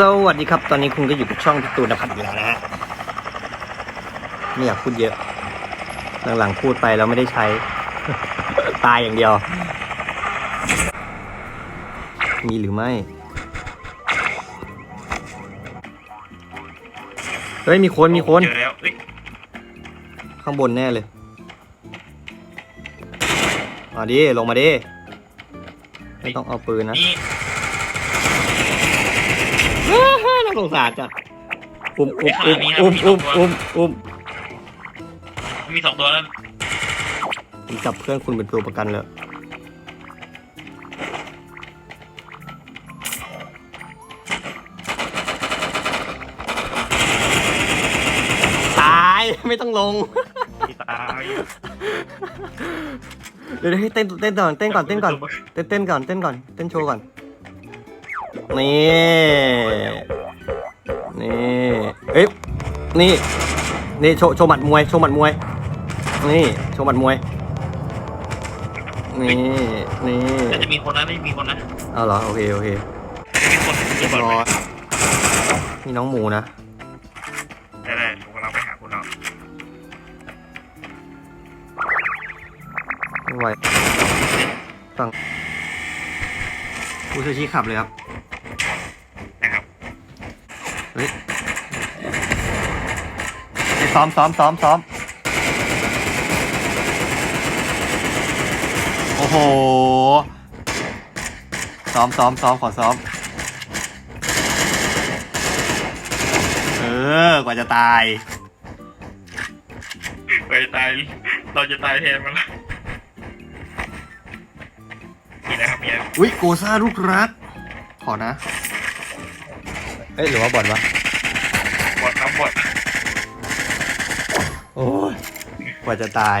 สวัสดีครับ ตอนนี้คุณก็อยู่กับช่องพี่ตูนนภัทรอีกแล้วนะฮะไม่อยากพูดเยอะ หลังๆพูดไปแล้วไม่ได้ใช้ ตายอย่างเดียว มีหรือไม่ เฮ้ย มีคนมีคน เจอแล้วเอ้ยข้างบนแน่เลย มาดิ ลงมาดิ ไม่ต้องเอาปืนนะ นี่ น่าสงสารจัดอุ้มอุ้มอุ้มอุ้มอุ้มอุ้มอุ้มมีสองตัวแล้วผมจับเพื่อนคุณเป็นตัวประกันเลยตายไม่ต้องลงตายเดี๋ยวให้เต้นเต้นก่อนเต้นก่อนเต้นก่อนเต้นเต้นก่อนเต้นก่อนเต้นโชว์ก่อน นี่นี่เอ้ยนี่นี่โชว์โชว์หมัดมวยโชว์หมัดมวย นี่โชว์หมัดมวย นี่นี่จะมีคนนะไม่มีคนนะเอาเหรอโอเคโอเคมีคนเรียบร้อยมีน้องหมูนะได้ได้ผมกำลังไปหาคุณเอาไม่ไหวฟังผู้ช่วยชี้ขับเลยครับ เฮ้ยไป ซ้อมซ้อมซ้อมซ้อมโอ้โห ซ้อมซ้อมซ้อมขอซ้อม เออ กว่าจะตาย ไปตาย เราจะตายแทนมันละนี่นะครับเนี่ยอุ้ยโกซ่าลูกรัก ขอนะ เอ้ยหรือว่าบอดวะ โอ้ยกว่าจะตาย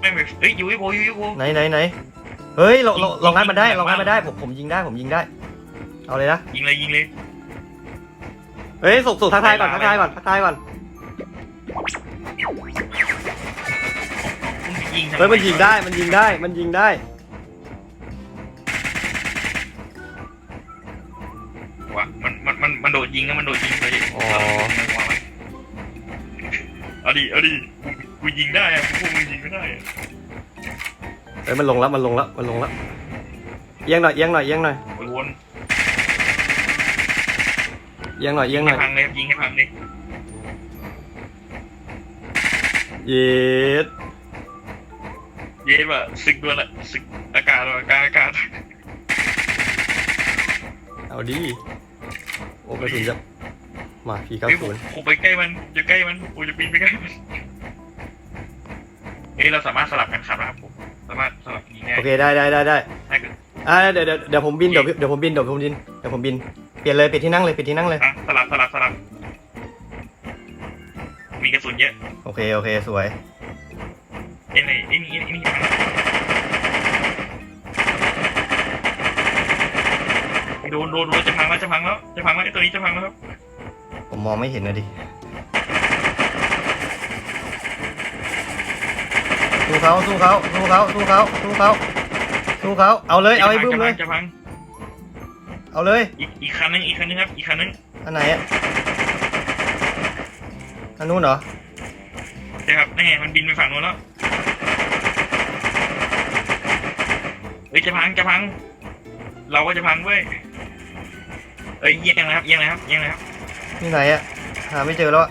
ไม่ไม่เอ้ยยูวิโบยูวิโบไหนไหนไหนเฮ้ยลองลองลองงัดมันได้ลองงัดมันได้ผมผมยิงได้ผมยิงได้ เอาเลยนะยิงเลยยิงเลยเฮ้ยส่งส่งทักทายก่อนทักทายก่อนทักทายก่อนคุณยิงทำไเฮ้ยมันยิงได้มันยิงได้มันยิงได้วะมันมันมันมันโดดยิงนะมันโดดยิงเลยอ๋อ เอาดิเอาดิกูกูยิงได้อะพวกมึงยิงไม่ได้อะเฮ้ยมันลงแล้วมันลงแล้วมันลงแล้วเอียงหน่อยเอียงหน่อยเอียงหน่อยโอ้ยวนเอียงหน่อยเอียงหให้น่อยพังเลยยิงให้พังเลยเย็ดเย็นว่ะศึกดวลอะศึกอากาศว่ะกลางอากาศเอาดิโอ้กระสุนจะ มาพีเก้าเฮ้ยผศูมนย์ผมไปใกล้มันจะใกล้มันผมจะบินไปใกล้มันเฮ้ยเราสามารถสลับกันขับนะครับผมสามารถสลับยิงได้โอเคได้ได้ได้ได้ได้กันอ่าเดี๋ยวเดี๋ยวเดี๋ยวผมบินเดี๋ยวเดี๋ยวผมบินเดี๋ยวผมบินเดี๋ยวผมบินเปลี่ยนเลยเปลี่ยนที่นั่งเลยเปลี่ยนที่นั่งเลย อะสลับสลับสลับ มีกระสุนเยอะโอเคโอเคสวยเอ้ยนี่ไอ้นี่ไอ้นี่โดนโดนโดนจะพังแล้วจะพังแล้วจะพังแล้วไอ้ตัวนี้จะพังแล้วครับผ มมองไม่เห็นนะดิ สู้เขาสู้เขาสู้เขาสู้เขาสู้เขาสู้เขาเอาเลย เอาไอ้บึ้มเลย จะพัง เอาเลย อีกอีกคันนึงอีกคันนึงครับ อีกคันนึง อันไหนอะอันนู้นเหรอใช่ครับนี่ไงมันบินไปฝั่งนู้นแล้ว เฮ้ยจะพังจะพัง เราก็จะพังเว้ยเอ้ยเอียงนะครับเอียงนะครับเอียงนะครับ นี่ไหนอะหาไม่เจอแล้วอะ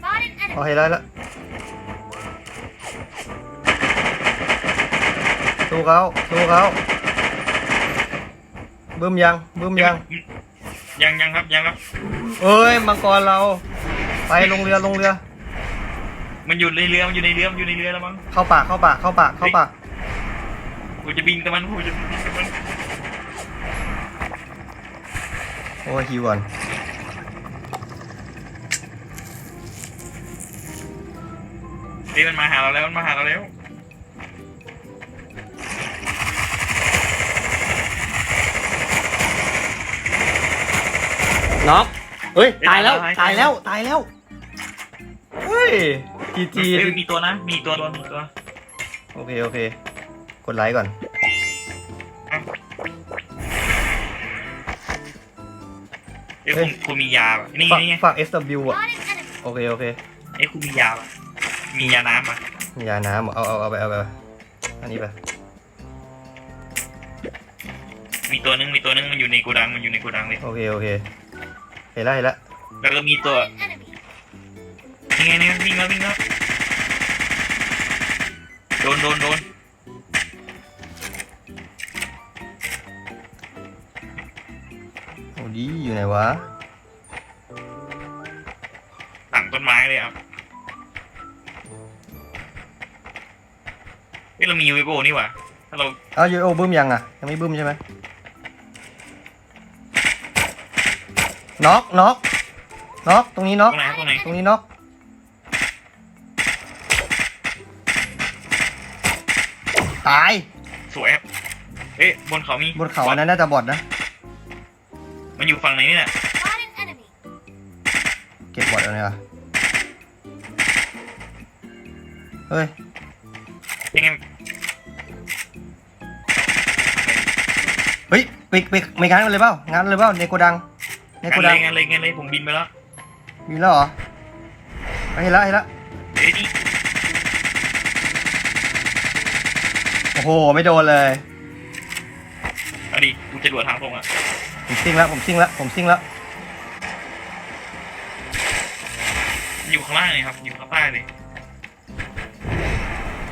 Spotted enemy. เอาให้ได้ละสู้เขาสู้เขาบึ้มยังบึ้มยัง ยังยังครับยังครับ เอ้ยมังกรเรา ไปลงเรือลงเรือ มันอยู่ในเรือมันอยู่ในเรือมันอยู่ในเรือแล้วมั้งเข้าปากเข้าปากเข้าปากเข้าปากกูจะบินกับมันกูจะบินกับมัน โอ้ยฮิวก่อนเฮ้ยมันมาหาเราแล้วมันมาหาเราแล้วน็อกเฮ้ยตายแล้วตายแล้วตายแล้วเฮ้ยจีจีเฮ้ยมีตัวนะ มีตัวตัวมีตัวโอเคโอเค กดไลค์ก่อน อ้ยคุณคุณมียาป่ะนี่ฝั่งนี่ไงฝั่ง SW อะ Spot an enemy. โอเคโอเค เอ้ยคุณมียาป่ะมียาน้ำป่ะมียาน้ำเหรอเอาเอาเอาไปเอาไปอันนี้ไปมีตัวนึงมีตัวนึงมันอยู่ในโกดังมันอยู่ในโกดังเลย โอเคโอเคเห็นแล้วเห็นแล้วแล้วก็มีตัว Spot an enemy. นี่ไงนี่วิ่งแล้ววิ่งแล้วโดนโดนโดน ดีอยู่ไหนวะหลังต้นไม้เลยครับเอ้ยเรามียูเอโบนี่หว่าถ้าเราเอาโยโอบึ้มยังอะ ยังไม่บึ้มใช่ไหมน็อกน็อกน็อกตรงนี้น็อกตรงไหนตรงไหนตรงนี้น็อกตาย สวยครับเอ้ยบนเขามีบนเขาอันนั้นน่าจะบอดนะ มันอยู่ฝั่งไหนนี่น่ะ Spot an enemy. เก็บบอดเอาไงวะเฮ้ย ยังไงเฮ้ยไปไปไม่งานกันเลยเปล่างานเลยเปล่าในโกดัง ในงาโกนเลดังยงานเลยงานเลยผมบินไปแล้วมีแล้วเหรอเห็นแล้วเห็นแล้วเอ้ยนี่โอ้โหไม่โดนเลยเอาดิกูจะดวดทางตรงอะ ผมซิ่งแล้วผมซิ่งแล้วผมซิ่งแล้วอยู่ข้างล่างเลยครับ อยู่ข้างใต้เลย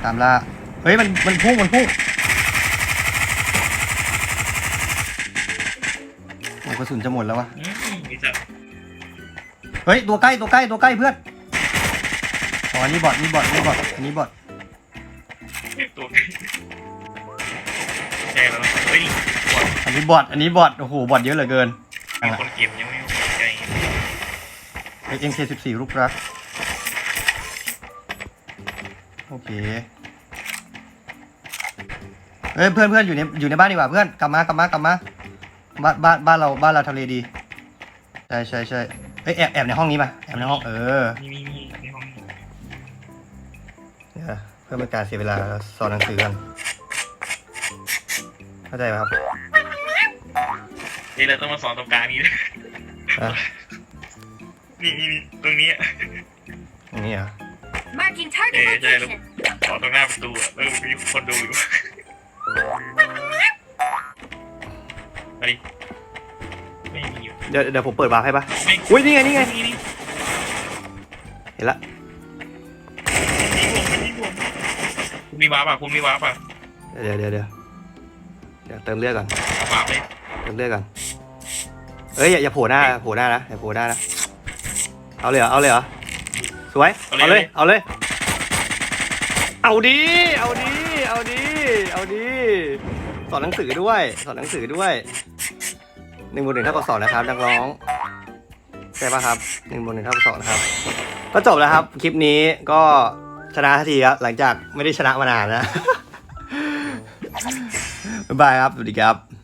ตามล่าเฮ้ยมันมันพุ่งมันพุ่งโอ้กระสุนจะหมดแล้ววะอืมมีจะเฮ้ยตัวใกล้ตัวใกล้ตัวใกล้เพื่อนอ๋ออันนี้บอทนี่บอทนี่บอทอันนี้บอทตัว ใช่แล้วนะเฮ้ยบอดอันนี้บอทอันนี้บอทโอ้โหบอทเยอะเหลือเกินมีคนเก็บยังไม่สนใจเอ็มเคสิบสี่ลูกรัก โอเคเฮ้ยเพื่อนเพื่อนอยู่ในอยู่ในบ้านดีกว่าเพื่อนกลับมากลับมากลับมาบ้านบ้านบ้านเราบ้านเราทำเลดีใช่ใช่ใช่เอ้ยแอบแอบในห้องนี้มาแอบในห้องเออมีมีมีในห้องนี้เดี๋ยวเพื่อเป็นการเสียเวลาเราสอนหนังสือกันเข้าใจไหมครับเดี๋ยวเราต้องมาสอนตรงกลางนี้ด้วยอะนี่นี่นี่ตรงนี้อะอย่างนี้เหรอ Marking target Eh, ya lo- location. สอนตรงหน้าประตูอะแล้วมีคนดูอยู่มาดิไม่มีอยู่เดี๋ยวเดี๋ยวผมเปิดวาร์ปให้ปะไม่อุ้ยนี่ไงนี่ไง นี่นี่เห็นละมีผมมีผมคุณมีวาร์ปอะคุณมีวาร์ปอะเดี๋ยวเดี๋ยวเดี๋ยว เดี๋ยวเติมเลือดก่อนวาร์ปเลยเติมเลือดก่อนเอ้ยอย่าอย่าโผล่หน้าโผล่หน้านะอย่าโผล่หน้านะเอาเลยเหรอเอาเลยเหรอสวยเอาเลยเอาเลย เอาดีเอาดีเอาดีเอาดีสอนหนังสือด้วยสอนหนังสือด้วยหนึ่งบนหนึ่งเท่ากับสองนะครับนักร้องใช่ปะครับหนึ่งบนหนึ่งเท่ากับสองนะครับ ก็จบแล้วครับ คลิปนี้ก็ชนะทันทีครับหลังจากไม่ได้ชนะมานานนะบ๊าย บายครับ สวัสดีครับ